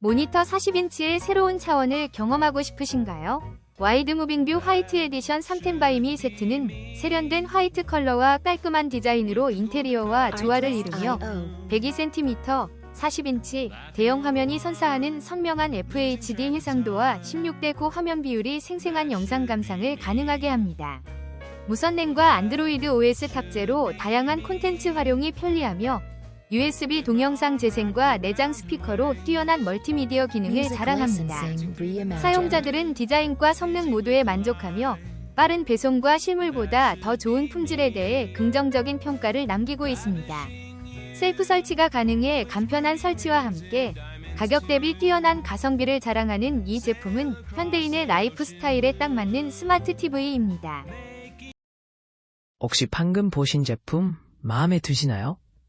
모니터 40인치의 새로운 차원을 경험하고 싶으신가요? 와이드 무빙뷰 화이트 에디션 3템 바이미 세트는 세련된 화이트 컬러와 깔끔한 디자인으로 인테리어와 조화를 이루며 102cm, 40인치 대형 화면이 선사하는 선명한 FHD 해상도와 16대 9 화면 비율이 생생한 영상 감상을 가능하게 합니다. 무선랜과 안드로이드 OS 탑재로 다양한 콘텐츠 활용이 편리하며 USB 동영상 재생과 내장 스피커로 뛰어난 멀티미디어 기능을 자랑합니다. 사용자들은 디자인과 성능 모두에 만족하며 빠른 배송과 실물보다 더 좋은 품질에 대해 긍정적인 평가를 남기고 있습니다. 셀프 설치가 가능해 간편한 설치와 함께 가격 대비 뛰어난 가성비를 자랑하는 이 제품은 현대인의 라이프 스타일에 딱 맞는 스마트 TV입니다. 혹시 방금 보신 제품 마음에 드시나요?